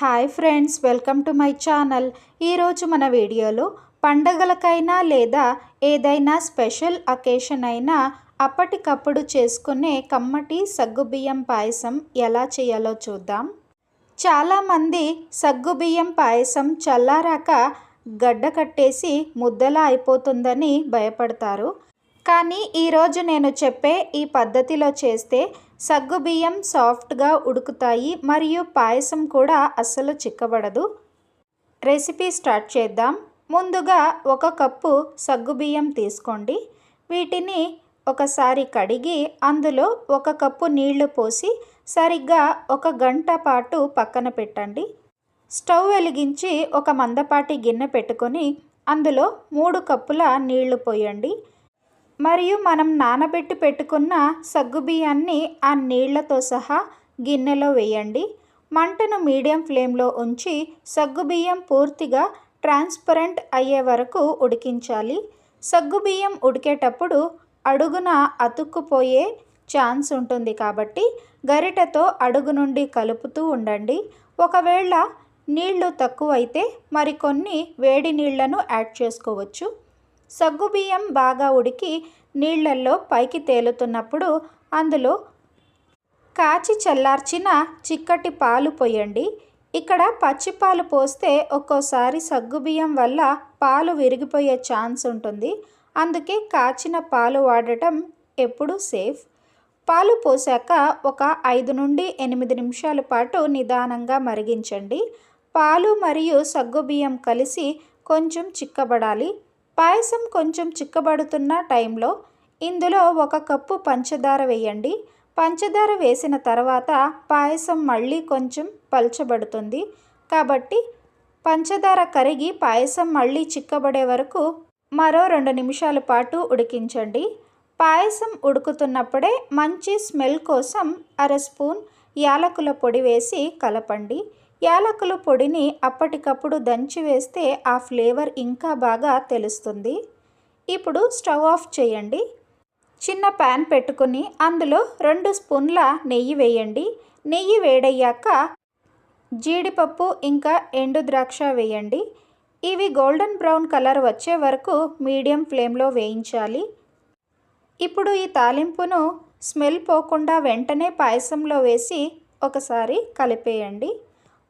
Hi friends welcome to my channel. ఈరోజు మన వీడియోలో పండగలకైనా లేదా ఏదైనా స్పెషల్ అకేషన్ అయినా అప్పటికప్పుడు చేసుకునే కమ్మటి సగ్గుబియ్యం పాయసం ఎలా చేయాలో చూద్దాం. చాలామంది సగ్గుబియ్యం పాయసం చల్లారాక గడ్డ కట్టేసి ముద్దలా అయిపోతుందని భయపడతారు. కానీ ఈరోజు నేను చెప్పే ఈ పద్ధతిలో చేస్తే సగ్గుబియ్యం సాఫ్ట్గా ఉడుకుతాయి మరియు పాయసం కూడా అస్సలు చిక్కబడదు. రెసిపీ స్టార్ట్ చేద్దాం. ముందుగా ఒక కప్పు సగ్గుబియ్యం తీసుకోండి. వీటిని ఒకసారి కడిగి అందులో ఒక కప్పు నీళ్ళు పోసి సరిగ్గా ఒక గంట పాటు పక్కన పెట్టండి. స్టవ్ వెలిగించి ఒక మందపాటి గిన్నె పెట్టుకొని అందులో మూడు కప్పుల నీళ్ళు పోయండి. మరియు మనం నానబెట్టి పెట్టుకున్న సగ్గుబియ్యాన్ని ఆ నీళ్ళతో సహా గిన్నెలో వేయండి. మంటను మీడియం ఫ్లేమ్లో ఉంచి సగ్గుబియ్యం పూర్తిగా ట్రాన్స్పరెంట్ అయ్యే వరకు ఉడికించాలి. సగ్గుబియ్యం ఉడికేటప్పుడు అడుగున అతుక్కుపోయే ఛాన్స్ ఉంటుంది కాబట్టి గరిటెతో అడుగు నుండి కలుపుతూ ఉండండి. ఒకవేళ నీళ్ళు తక్కువైతే మరికొన్ని వేడి నీళ్ళను యాడ్ చేసుకోవచ్చు. సగ్గుబియ్యం బాగా ఉడికి నీళ్ళల్లో పైకి తేలుతున్నప్పుడు అందులో కాచి చల్లార్చిన చిక్కటి పాలు పోయండి. ఇక్కడ పచ్చిపాలు పోస్తే ఒక్కోసారి సగ్గుబియ్యం వల్ల పాలు విరిగిపోయే ఛాన్స్ ఉంటుంది. అందుకే కాచిన పాలు వాడటం ఎప్పుడూ సేఫ్. పాలు పోసాక ఒక ఐదు నుండి ఎనిమిది నిమిషాల పాటు నిదానంగా మరిగించండి. పాలు మరియు సగ్గుబియ్యం కలిసి కొంచెం చిక్కబడాలి. పాయసం కొంచెం చిక్కబడుతున్న టైంలో ఇందులో ఒక కప్పు పంచదార వేయండి. పంచదార వేసిన తర్వాత పాయసం మళ్ళీ కొంచెం పల్చబడుతుంది. కాబట్టి పంచదార కరిగి పాయసం మళ్ళీ చిక్కబడే వరకు మరో రెండు నిమిషాల పాటు ఉడికించండి. పాయసం ఉడుకుతున్నప్పుడే మంచి స్మెల్ కోసం అర స్పూన్ యాలకుల పొడి వేసి కలపండి. యాలకులు పొడిని అప్పటికప్పుడు దంచి వేస్తే ఆ ఫ్లేవర్ ఇంకా బాగా తెలుస్తుంది. ఇప్పుడు స్టవ్ ఆఫ్ చేయండి. చిన్న ప్యాన్ పెట్టుకుని అందులో రెండు స్పూన్ల నెయ్యి వేయండి. నెయ్యి వేడయ్యాక జీడిపప్పు ఇంకా ఎండు ద్రాక్ష వేయండి. ఇవి గోల్డెన్ బ్రౌన్ కలర్ వచ్చే వరకు మీడియం ఫ్లేమ్లో వేయించాలి. ఇప్పుడు ఈ తాలింపును స్మెల్ పోకుండా వెంటనే పాయసంలో వేసి ఒకసారి కలిపేయండి.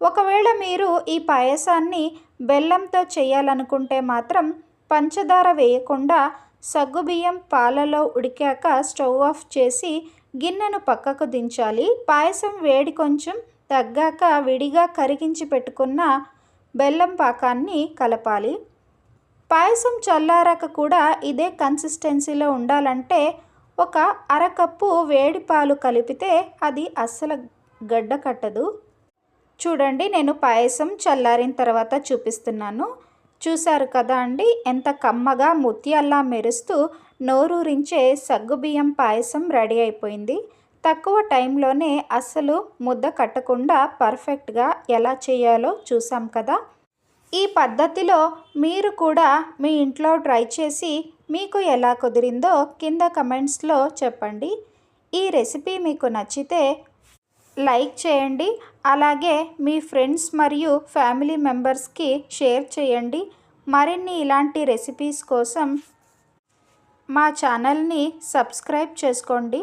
ఒకవేళ మీరు ఈ పాయసాన్ని బెల్లంతో చేయాలనుకుంటే మాత్రం పంచదార వేయకుండా సగ్గుబియ్యం పాలలో ఉడికాక స్టవ్ ఆఫ్ చేసి గిన్నెను పక్కకు దించాలి. పాయసం వేడి కొంచెం తగ్గాక విడిగా కరిగించి పెట్టుకున్న బెల్లం పాకాన్ని కలపాలి. పాయసం చల్లారాక కూడా ఇదే కన్సిస్టెన్సీలో ఉండాలంటే ఒక అరకప్పు వేడి పాలు కలిపితే అది అస్సలు గడ్డ కట్టదు. చూడండి నేను పాయసం చల్లారిన తర్వాత చూపిస్తున్నాను. చూశారు కదా అండి ఎంత కమ్మగా ముత్యాల్లా మెరుస్తూ నోరూరించే సగ్గుబియ్యం పాయసం రెడీ అయిపోయింది. తక్కువ టైంలోనే అస్సలు ముద్ద కట్టకుండా పర్ఫెక్ట్గా ఎలా చేయాలో చూసాం కదా. ఈ పద్ధతిలో మీరు కూడా మీ ఇంట్లో ట్రై చేసి మీకు ఎలా కుదిరిందో కింద కమెంట్స్లో చెప్పండి. ఈ రెసిపీ మీకు నచ్చితే లైక్ చేయండి. అలాగే మీ ఫ్రెండ్స్ మరియు ఫ్యామిలీ మెంబర్స్కి షేర్ చేయండి. మరిన్ని ఇలాంటి రెసిపీస్ కోసం మా ఛానల్ని సబ్స్క్రైబ్ చేసుకోండి.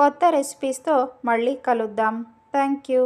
కొత్త రెసిపీస్తో మళ్ళీ కలుద్దాం. Thank you